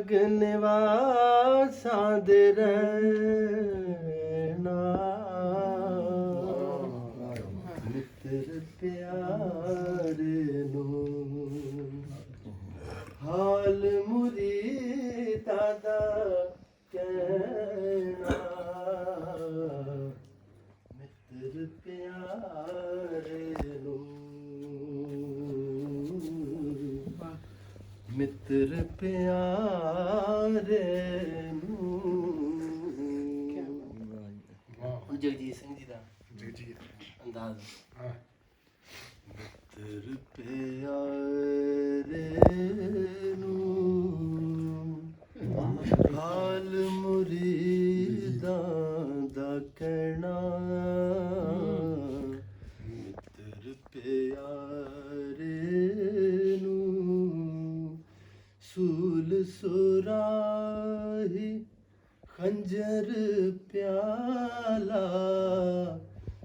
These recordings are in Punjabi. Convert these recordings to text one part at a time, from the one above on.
ਸਗਨ ਵਾਸਾਂ ਦੇ ਰਹਿਣਾ। ਮਿੱਤਰ ਪਿਆਰੇ ਮਿੱਤਰ ਪਿਆਰੇ ਨੂੰ। ਜਗਜੀਤ ਸਿੰਘ ਜੀ ਦਾ ਜੀ ਜੀ ਅੰਦਾਜ਼। ਹਾਂ। ਮਿੱਤਰ ਪਿਆਰੇ ਖੰਜਰ ਪਿਆਲਾ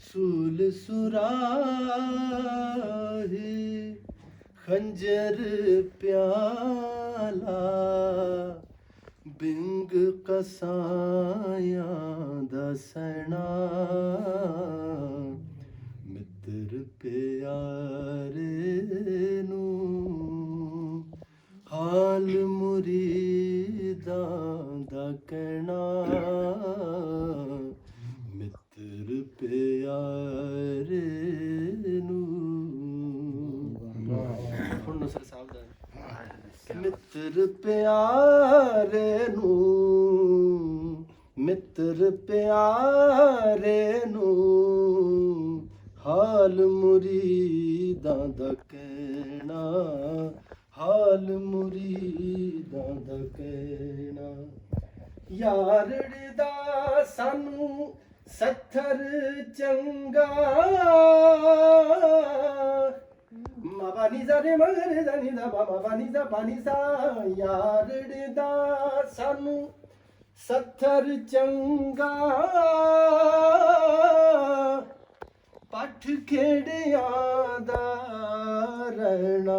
ਸੂਲ ਸੁਰਾਹੀ। ਖੰਜਰ ਪਿਆਲਾ ਬਿੰਗ ਕਸਾਇਆਂ ਦਾ ਦਾ ਮਿੱਤਰ ਪਿਆਰੇ ਨੂੰ। ਹੁਣ ਨਸਰ ਸਾਹਿਬ ਦਾ। ਮਿੱਤਰ ਪਿਆਰੇ ਨੂੰ। ਮਿੱਤਰ ਪਿਆਰੇ ਨੂੰ। ਹਾਲ ਮੁਰੀਦਾਂ ਦਾ ਕਹਿਣਾ। ਹਾਲ ਮੁਰੀਦਾਂ ਦਾ ਕਹਿਣਾ। ਯਾਰੜ ਦਾ ਸਾਨੂੰ ਸੱਥਰ ਚੰਗਾ। ਮਬਾਨੀ ਜ਼ਰੇ ਮਗਰ ਜ਼ਨੀ ਦਾ ਮਬਾਨੀ ਦਾ ਬਾਨੀ ਜ਼ਾ ਯਾਰੜ ਦਾ ਸਾਨੂੰ ਸੱਥਰ ਚੰਗਾ। ਪੱਠ ਖੇੜਿਆਂ ਦਾ ਰਹਿਣਾ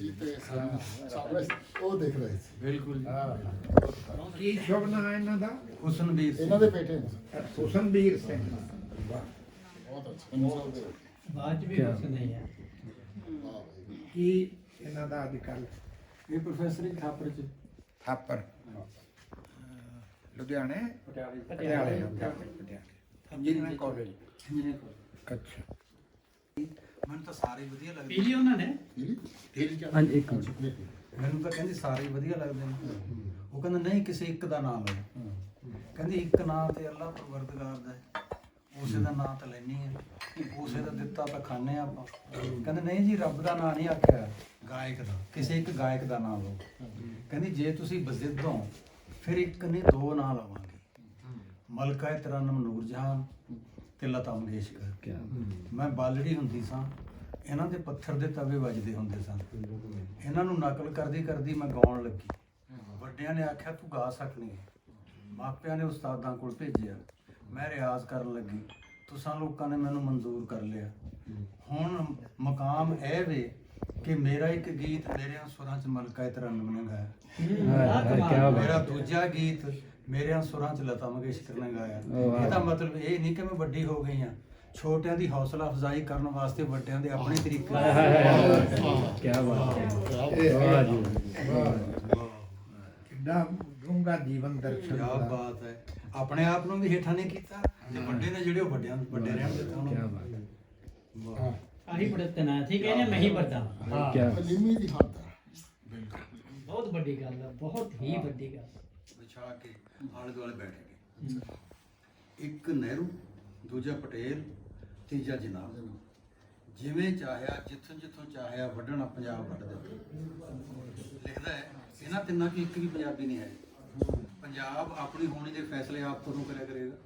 ਅਸੀਂ ਤੇ ਸਾਹਮਣੇ ਉਹ ਦੇਖ ਰਹੇ ਸੀ। ਬਿਲਕੁਲ ਹਾਂ। ਕੀ ਸ਼ੁਭ ਨਾਂ ਹੈ ਇਹਨਾਂ ਦਾ? ਹੁਸਨਵੀਰ ਸਿੰਘ। ਇਹਨਾਂ ਦੇ ਬੇਟੇ ਨੇ। ਹੁਸਨਵੀਰ ਸਿੰਘ। ਬਹੁਤ ਅੱਛੇ। ਬਾਅਦ ਵੀ ਕੁਛ ਨਹੀਂ ਹੈ। ਕੀ ਇਹਨਾਂ ਦਾ ਅੱਜ ਕੱਲ ਇਹ ਪ੍ਰੋਫੈਸਰ ਹੀ ਥਾਪਰ ਚ। ਥਾਪਰ। ਲੁਧਿਆਣੇ? ਪਟਿਆਲੇ। ਪਟਿਆਲੇ ਪਟਿਆਲੇ। ਇੰਜੀਨੀਅਰਿੰਗ ਕਾਲਜ ਅੱਛਾ। ਮੈਨੂੰ ਤਾਂ ਸਾਰੇ ਹੀ ਵਧੀਆ ਲੱਗਦੇ ਪੀਲੀ ਉਹਨਾਂ ਨੇ? ਠੀਕ ਠੀਕ ਕਿਆ ਹਾਂਜੀ, ਇੱਕ ਮਿੰਟ। ਚੁੱਕਨੇ ਕੀ ਮੈਨੂੰ ਤਾਂ ਕਹਿੰਦੇ ਸਾਰੇ ਹੀ ਵਧੀਆ ਲੱਗਦੇ ਨੇ। ਉਹ ਕਹਿੰਦਾ ਨਹੀਂ ਕਿਸੇ ਇੱਕ ਦਾ ਨਾਮ ਲਓ ਕਹਿੰਦੇ ਇੱਕ ਨਾਂ ਤੇ ਅੱਲਾਹ ਪਰਵਰਦਗਾਰ ਦਾ ਹੈ। ਉਸੇ ਦਾ ਨਾਂ ਤਾਂ ਲੈਣੀ ਹੈ। ਉਸੇ ਦਾ ਦਿੱਤਾ ਤਾਂ ਖਾਣੇ ਆ ਆਪਾਂ। ਕਹਿੰਦੇ ਨਹੀਂ ਜੀ ਰੱਬ ਦਾ ਨਾਂ ਨਹੀਂ ਆਖਿਆ। ਗਾਇਕ ਦਾ। ਕਿਸੇ ਇੱਕ ਗਾਇਕ ਦਾ ਨਾਮ ਲਓ। ਕਹਿੰਦੀ ਜੇ ਤੁਸੀਂ ਬਜ਼ਿੱਦ ਹੋ ਫਿਰ ਇੱਕ ਨਹੀਂ ਦੋ ਨਾਂ ਲਵਾਂਗੇ। ਮਲਕਾ ਤਰਨਮ ਨੂਰ ਜਹਾਨ ਤੇ ਲਤਾ ਮੰਗੇਸ਼ਕਰ ਮੈਂ ਬਾਲੜੀ ਹੁੰਦੀ ਸਾਂ ਇਹਨਾਂ ਦੇ ਪੱਥਰ ਦੇ ਤਵੇ ਵੱਜਦੇ ਹੁੰਦੇ ਸਨ ਇਹਨਾਂ ਨੂੰ ਨਕਲ ਕਰਦੀ ਕਰਦੀ ਮੈਂ ਗਾਉਣ ਲੱਗੀ। ਵੱਡਿਆਂ ਨੇ ਆਖਿਆ ਤੂੰ ਗਾ ਸਕਣੀ ਹੈ ਮਾਪਿਆਂ ਨੇ ਉਸਤਾਦਾਂ ਕੋਲ ਭੇਜਿਆ। ਮੈਂ ਰਿਆਜ਼ ਕਰਨ ਲੱਗੀ ਤੁਸਾਂ ਲੋਕਾਂ ਨੇ ਮੈਨੂੰ ਮਨਜ਼ੂਰ ਕਰ ਲਿਆ। ਹੁਣ ਮਕਾਮ ਇਹ ਵੇ ਕਿ ਮੇਰਾ ਇੱਕ ਗੀਤ ਮੇਰਿਆਂ ਸੁਰਾਂ 'ਚ ਮਲਕਾ ਤਰਨਮ ਨੇ ਗਾਇਆ। ਮੇਰਾ ਦੂਜਾ ਗੀਤ ਮੇਰਿਆਂ ਸੁਰਾਂ 'ਚ ਲਤਾ ਮੰਗੇਸ਼ਕਰ ਨੇ ਗਾਇਆ। ਇਹਦਾ ਮਤਲਬ ਇਹ ਨਹੀਂ ਕਿ ਮੈਂ ਵੱਡੀ ਹੋ ਗਈ ਹਾਂ। ਛੋਟਿਆਂ ਦੀ ਹੌਸਲਾ ਅਫਜ਼ਾਈ ਕਰਨ ਵਾਸਤੇ ਵੱਡਿਆਂ ਦੇ ਆਪਣੇ ਤਰੀਕੇ ਕਿੰਨਾ ਡੂੰਘਾ ਜੀਵਨ ਦਰਸ਼ਨ ਕਿਆ ਦਾ ਬਾਤ ਹੈ। ਆਪਣੇ ਆਪ ਨੂੰ ਵੀ ਹੇਠਾਂ ਨਹੀਂ ਕੀਤਾ ਤੇ ਵੱਡੇ ਨੇ ਜਿਹੜੇ ਉਹ ਵੱਡਿਆਂ ਵੱਡੇ ਰਹਿਣ ਦਿੱਤਾ ਉਹਨਾਂ ਨੂੰ। ਵਾਹ। ਆਹੀ ਬੜਤਨ ਹੈ। ਠੀਕ ਹੈ ਨਾ ਮੈਂ ਹੀ ਵੱਡਾ ਹਾਂ। ਨਿੰਮੀ ਦੀ ਹੱਦ ਹੈ ਬਹੁਤ ਵੱਡੀ ਗੱਲ ਹੈ ਬਹੁਤ ਹੀ ਵੱਡੀ ਗੱਲ ਵਿਛਾ ਕੇ ਆਲੇ ਦੁਆਲੇ ਬੈਠ ਗਏ। ਇੱਕ ਨਹਿਰੂ, ਦੂਜਾ ਪਟੇਲ, ਤੀਜਾ ਜਨਾਬ। ਜਿਵੇਂ ਚਾਹਿਆ, ਜਿੱਥੋਂ ਜਿੱਥੋਂ ਚਾਹਿਆ ਵੱਢਣਾ ਪੰਜਾਬ ਵੱਢ ਦਿੱਤਾ। ਲਿਖਦਾ ਹੈ, ਇਹਨਾਂ ਤਿੰਨਾਂ ਚੋਂ ਇੱਕ ਵੀ ਪੰਜਾਬੀ ਨਹੀਂ ਹੈ ਪੰਜਾਬ ਆਪਣੀ ਹੋਣੀ ਦੇ ਫੈਸਲੇ ਆਪ ਕਦੋਂ ਕਰਿਆ ਕਰੇਗਾ।